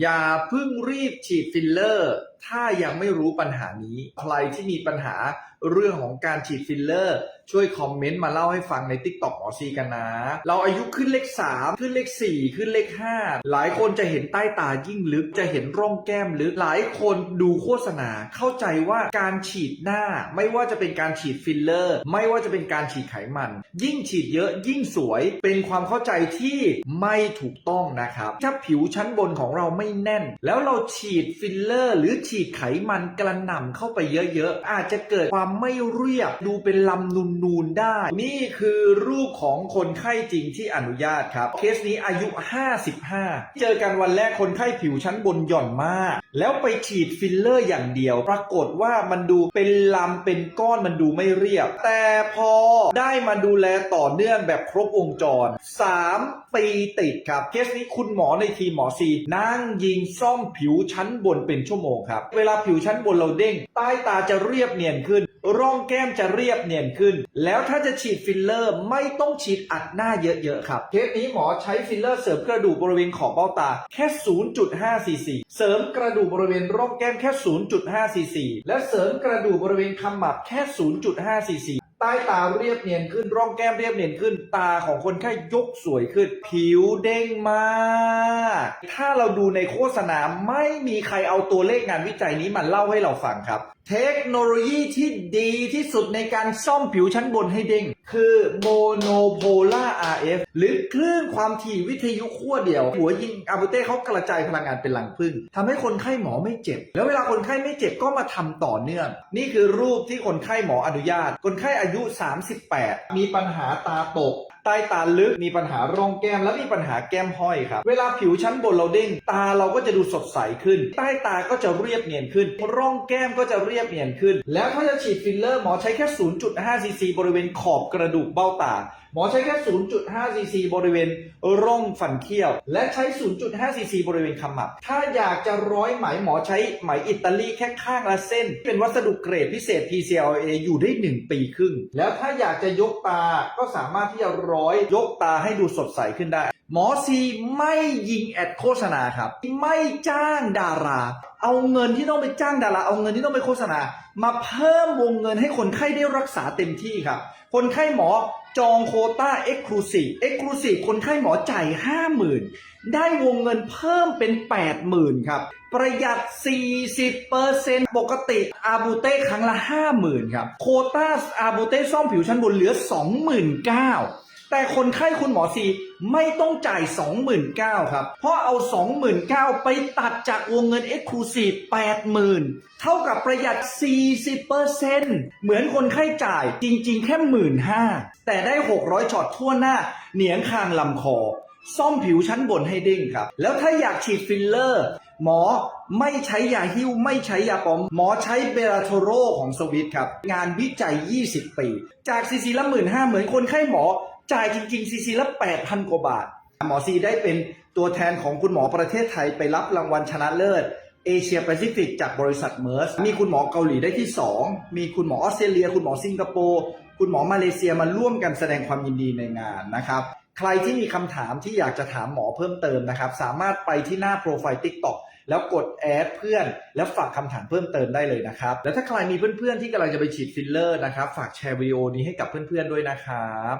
อย่าเพิ่งรีบฉีดฟิลเลอร์ ถ้ายังไม่รู้ปัญหานี้ ใครที่มีปัญหาเรื่องของการฉีดฟิลเลอร์ ช่วยคอมเมนต์มาเล่าให้ฟังใน t ิ k t o k หมอซีกันนะ เราอายุขึ้นเลข 3 ขึ้นเลข 4 ขึ้นเลข 5 หลายคนจะเห็นใต้ตายิ่งลึกจะเห็นร่องแก้มลึกหลายคนดูโฆษณาเข้าใจว่าการฉีดหน้า ไม่ว่าจะเป็นการฉีดฟิลเลอร์ ไม่ว่าจะเป็นการฉีดไขมัน ยิ่งฉีดเยอะยิ่งสวยเป็นความเข้าใจที่ไม่ถูกต้องนะครับถ้าผิวชั้นบนของเราไม่แน่น แล้วเราฉีดฟิลเลอร์ หรือฉีดไขมันกระหน่ำเข้าไปเยอะๆอาจจะเกิดความไม่เรียบ ดูเป็นลำนูนๆได้ นี่คือรูปของคนไข้จริงที่อนุญาตครับ เคสนี้อายุ 55 เจอกันวันแรกคนไข้ผิวชั้นบนหย่อนมาก แล้วไปฉีดฟิลเลอร์อย่างเดียว ปรากฏว่ามันดูเป็นลำเป็นก้อนมันดูไม่เรียบ แต่พอได้มาดูแลต่อเนื่องแบบครบวงจร 3 ปีติดครับ เคสนี้คุณหมอในทีมหมอซีนั่งยิงซ่อมผิวชั้นบนเป็นชั่วโมงครับ เวลาผิวชั้นบนเราเด้ง ใต้ตาจะเรียบเนียนขึ้นร่องแก้มจะเรียบเนียนขึ้น แล้วถ้าจะฉีดฟิลเลอร์ไม่ต้องฉีดอัดหน้าเยอะๆครับ เทปนี้หมอใช้ฟิลเลอร์เสริมกระดูกบริเวณขอบเบ้าตาแค่ 0.5 ซีซี เสริมกระดูกบริเวณร่องแก้มแค่ 0.5 ซีซี และเสริมกระดูกบริเวณขมับแค่ 0.5 ซีซี ใต้ตาเรียบเนียนขึ้น ร่องแก้มเรียบเนียนขึ้น ตาของคนไข้ยกสวยขึ้น ผิวเด้งมาก ถ้าเราดูในโฆษณาไม่มีใครเอาตัวเลขงานวิจัยนี้มาเล่าให้เราฟังครับ เทคโนโลยีที่ดีที่สุดในการซ่อมผิวชั้นบนให้เด้ง คือโมโนโพล่า RF หรือคลื่นความถี่วิทยุขั้วเดียว หัวยิงอาบูเต้เขากระจายพลังงานเป็นหลังพึ่งทำให้คนไข้หมอไม่เจ็บ แล้วเวลาคนไข้ไม่เจ็บก็มาทำต่อเนื่อง นี่คือรูปที่คนไข้หมออนุญาต คนไข้อาายุ 38 มีปัญหาตาตก ใต้ตาลึกมีปัญหาร่องแก้มและมีปัญหาแก้มห้อยครับ เวลาผิวชั้นบนเราเด้ง ตาเราก็จะดูสดใสขึ้น ใต้ตาก็จะเรียบเนียนขึ้น ร่องแก้มก็จะเรียบเนียนขึ้น แล้วถ้าจะฉีดฟิลเลอร์หมอใช้แค่ 0.5ซีซีบริเวณขอบกระดูกเบ้าตาหมอใช้แค่ 0.5ซีซีบริเวณร่องฟันเคี้ยว และใช้ 0.5ซีซีบริเวณขมับ ถ้าอยากจะร้อยไหมหมอใช้ไหมอิตาลีแค่ข้างละเส้น เป็นวัสดุเกรดพิเศษ PCLA อยู่ได้ 1 ปีครึ่ง แล้วถ้าอยากจะยกตาก็สามารถที่จะร้อยยกตาให้ดูสดใสขึ้นได้ หมอซีไม่ยิงแอดโฆษณาครับ ไม่จ้างดารา เอาเงินที่ต้องไปจ้างดาราเอาเงินที่ต้องไปโฆษณา มาเพิ่มวงเงินให้คนไข้ได้รักษาเต็มที่ครับ คนไข้หมอ จองโคต้า Exclusive Exclusive คนไข้หมอจ่าย 50,000 ได้วงเงินเพิ่มเป็น 80,000 ครับ ประหยัด 40%ปกติอาบูเต้ครั้งละ 50,000 ครับ โคต้าอาบูเต้ซ่อมผิวชั้นบนเหลือ 29,000 แต่คนไข้คุณหมอซีไม่ต้องจ่าย 29,000ครับ เพราะเอา 29,000 ไปตัดจากวงเงิน Exclusive 80,000 เท่ากับประหยัด 40%เหมือนคนไข้จ่ายจริง ๆ แค่ 15,000 แต่ได้ 600ช็อตทั่วหน้า เหนียงคางลำคอ ซ่อมผิวชั้นบนให้เด้งครับ แล้วถ้าอยากฉีดฟิลเลอร์ หมอไม่ใช้ยาฮิ้ว ไม่ใช้ยาปลอม หมอใช้เบลาโทโรของสวิตครับ งานวิจัย 20 ปี จากซีซีละหมื่นห้าเหมือนคนไข้หมอ จ่ายจริงๆซีซีละ8,000กว่าบาท หมอซีได้เป็นตัวแทนของคุณหมอประเทศไทยไปรับรางวัลชนะเลิศเอเชียแปซิฟิกจากบริษัทเมอร์ส มีคุณหมอเกาหลีได้ที่ 2 มีคุณหมอออสเตรเลีย คุณหมอสิงคโปร์คุณหมอมาเลเซียมาร่วมกันแสดงความยินดีในงานนะครับ ใครที่มีคำถามที่อยากจะถามหมอเพิ่มเติมนะครับ สามารถไปที่หน้าโปรไฟล์ TikTok แล้วกดแอดเพื่อน แล้วฝากคำถามเพิ่มเติมได้เลยนะครับ แล้วถ้าใครมีเพื่อนๆที่กำลังจะไปฉีดฟิลเลอร์นะครับ ฝากแชร์วิดีโอนี้ให้กับเพื่อนๆด้วยนะครับ